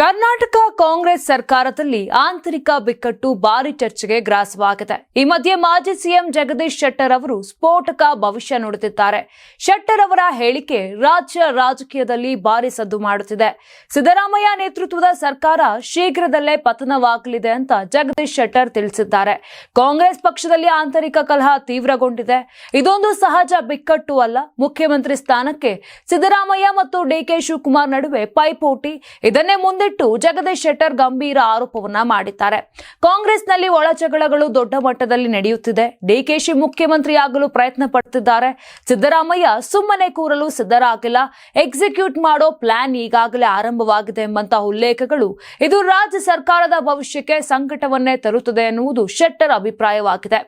ಕರ್ನಾಟಕ ಕಾಂಗ್ರೆಸ್ ಸರ್ಕಾರದಲ್ಲಿ ಆಂತರಿಕ ಬಿಕ್ಕಟ್ಟು ಭಾರಿ ಚರ್ಚೆಗೆ ಗ್ರಾಸವಾಗಿದೆ. ಈ ಮಧ್ಯೆ ಮಾಜಿ ಸಿಎಂ ಜಗದೀಶ್ ಶೆಟ್ಟರ್ ಅವರು ಸ್ಫೋಟಕ ಭವಿಷ್ಯ ನುಡಿದಿದ್ದಾರೆ. ಶೆಟ್ಟರ್ ಅವರ ಹೇಳಿಕೆ ರಾಜ್ಯ ರಾಜಕೀಯದಲ್ಲಿ ಭಾರಿ ಸದ್ದು ಮಾಡುತ್ತಿದೆ. ಸಿದ್ದರಾಮಯ್ಯ ನೇತೃತ್ವದ ಸರ್ಕಾರ ಶೀಘ್ರದಲ್ಲೇ ಪತನವಾಗಲಿದೆ ಅಂತ ಜಗದೀಶ್ ಶೆಟ್ಟರ್ ತಿಳಿಸಿದ್ದಾರೆ. ಕಾಂಗ್ರೆಸ್ ಪಕ್ಷದಲ್ಲಿ ಆಂತರಿಕ ಕಲಹ ತೀವ್ರಗೊಂಡಿದೆ. ಇದೊಂದು ಸಹಜ ಬಿಕ್ಕಟ್ಟು ಅಲ್ಲ. ಮುಖ್ಯಮಂತ್ರಿ ಸ್ಥಾನಕ್ಕೆ ಸಿದ್ದರಾಮಯ್ಯ ಮತ್ತು ಡಿಕೆ ಶಿವಕುಮಾರ್ ನಡುವೆ ಪೈಪೋಟಿ. ಇದನ್ನೇ ಮುಂದಿಟ್ಟು ಜಗದೀಶ್ ಶೆಟ್ಟರ್ ಗಂಭೀರ ಆರೋಪವನ್ನ ಮಾಡಿದ್ದಾರೆ. ಕಾಂಗ್ರೆಸ್ನಲ್ಲಿ ಒಳ ಜಗಳಗಳು ದೊಡ್ಡ ಮಟ್ಟದಲ್ಲಿ ನಡೆಯುತ್ತಿದೆ. ಡಿಕೆಶಿ ಮುಖ್ಯಮಂತ್ರಿಯಾಗಲು ಪ್ರಯತ್ನ ಪಡ್ತಿದ್ದಾರೆ. ಸಿದ್ದರಾಮಯ್ಯ ಸುಮ್ಮನೆ ಕೂರಲು ಸಿದ್ಧರಾಗಿಲ್ಲ. ಎಕ್ಸಿಕ್ಯೂಟ್ ಮಾಡೋ ಪ್ಲಾನ್ ಈಗಾಗಲೇ ಆರಂಭವಾಗಿದೆ ಎಂಬಂತಹ ಉಲ್ಲೇಖಗಳು ಇದು ರಾಜ್ಯ ಸರ್ಕಾರದ ಭವಿಷ್ಯಕ್ಕೆ ಸಂಕಟವನ್ನೇ ತರುತ್ತದೆ ಎನ್ನುವುದು ಶೆಟ್ಟರ್ ಅಭಿಪ್ರಾಯವಾಗಿದೆ.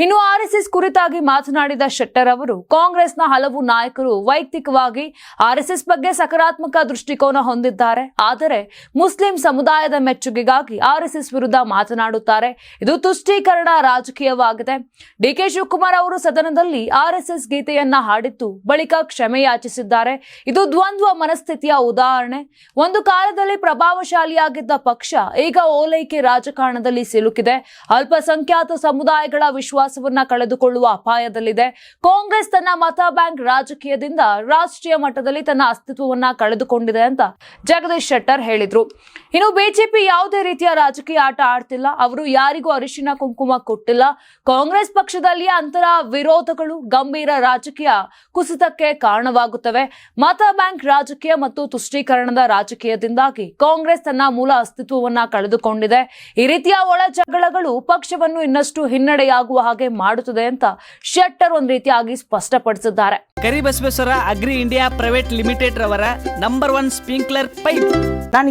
ಇನ್ನು ಆರ್ಎಸ್ಎಸ್ ಕುರಿತಾಗಿ ಮಾತನಾಡಿದ ಶೆಟ್ಟರ್ ಅವರು, ಕಾಂಗ್ರೆಸ್ನ ಹಲವು ನಾಯಕರು ವೈಯಕ್ತಿಕವಾಗಿ ಆರ್ಎಸ್ಎಸ್ ಬಗ್ಗೆ ಸಕಾರಾತ್ಮಕ ದೃಷ್ಟಿಕೋನ ಹೊಂದಿದ್ದಾರೆ. ಆದರೆ ಮುಸ್ಲಿಂ ಸಮುದಾಯದ ಮೆಚ್ಚುಗೆಗಾಗಿ ಆರ್ಎಸ್ಎಸ್ ವಿರುದ್ಧ ಮಾತನಾಡುತ್ತಾರೆ. ಇದು ತುಷ್ಟೀಕರಣ ರಾಜಕೀಯವಾಗಿದೆ. ಡಿಕೆ ಶಿವಕುಮಾರ್ ಅವರು ಸದನದಲ್ಲಿ ಆರ್ಎಸ್ಎಸ್ ಗೀತೆಯನ್ನ ಹಾಡಿದ್ದು ಬಳಿಕ ಕ್ಷಮೆ ಯಾಚಿಸಿದ್ದಾರೆ. ಇದು ದ್ವಂದ್ವ ಮನಸ್ಥಿತಿಯ ಉದಾಹರಣೆ. ಒಂದು ಕಾಲದಲ್ಲಿ ಪ್ರಭಾವಶಾಲಿಯಾಗಿದ್ದ ಪಕ್ಷ ಈಗ ಓಲೈಕೆ ರಾಜಕಾರಣದಲ್ಲಿ ಸಿಲುಕಿದೆ. ಅಲ್ಪಸಂಖ್ಯಾತ ಸಮುದಾಯಗಳ ವಿಶ್ವಾಸವನ್ನ ಕಳೆದುಕೊಳ್ಳುವ ಅಪಾಯದಲ್ಲಿದೆ. ಕಾಂಗ್ರೆಸ್ ತನ್ನ ಮತ ಬ್ಯಾಂಕ್ ರಾಜಕೀಯದಿಂದ ರಾಷ್ಟ್ರೀಯ ಮಟ್ಟದಲ್ಲಿ ತನ್ನ ಅಸ್ತಿತ್ವವನ್ನ ಕಳೆದುಕೊಂಡಿದೆ ಅಂತ ಜಗದೀಶ್ ಶೆಟ್ಟರ್ ಹೇಳಿದ್ರು ಇನ್ನು ಬಿಜೆಪಿ ಯಾವುದೇ ರೀತಿಯ ರಾಜಕೀಯ ಆಟ ಆಡ್ತಿಲ್ಲ. ಅವರು ಯಾರಿಗೂ ಅರಿಶಿನ ಕುಂಕುಮ ಕೊಟ್ಟಿಲ್ಲ. ಕಾಂಗ್ರೆಸ್ ಪಕ್ಷದಲ್ಲಿ ಅಂತರ ವಿರೋಧಗಳು ಗಂಭೀರ ರಾಜಕೀಯ ಕುಸಿತಕ್ಕೆ ಕಾರಣವಾಗುತ್ತವೆ. ಮತ ಬ್ಯಾಂಕ್ ರಾಜಕೀಯ ಮತ್ತು ತುಷ್ಟೀಕರಣದ ರಾಜಕೀಯದಿಂದಾಗಿ ಕಾಂಗ್ರೆಸ್ ತನ್ನ ಮೂಲ ಅಸ್ತಿತ್ವವನ್ನ ಕಳೆದುಕೊಂಡಿದೆ. ಈ ರೀತಿಯ ಒಳ ಜಗಳಗಳು ಪಕ್ಷವನ್ನು ಇನ್ನಷ್ಟು ಹಿನ್ನಡೆಯಾಗುವ ಹಾಗೆ ಮಾಡುತ್ತದೆ ಅಂತ ಶೆಟ್ಟರ್ ಒಂದ್ ರೀತಿಯಾಗಿ ಸ್ಪಷ್ಟಪಡಿಸಿದ್ದಾರೆ. Karibasaveshwara agri India private limited ರವರ ನಂಬರ್ ಒನ್ ಸ್ಪ್ರಿಂಕ್ಲರ್ ಪೈಪ್. ನಾನು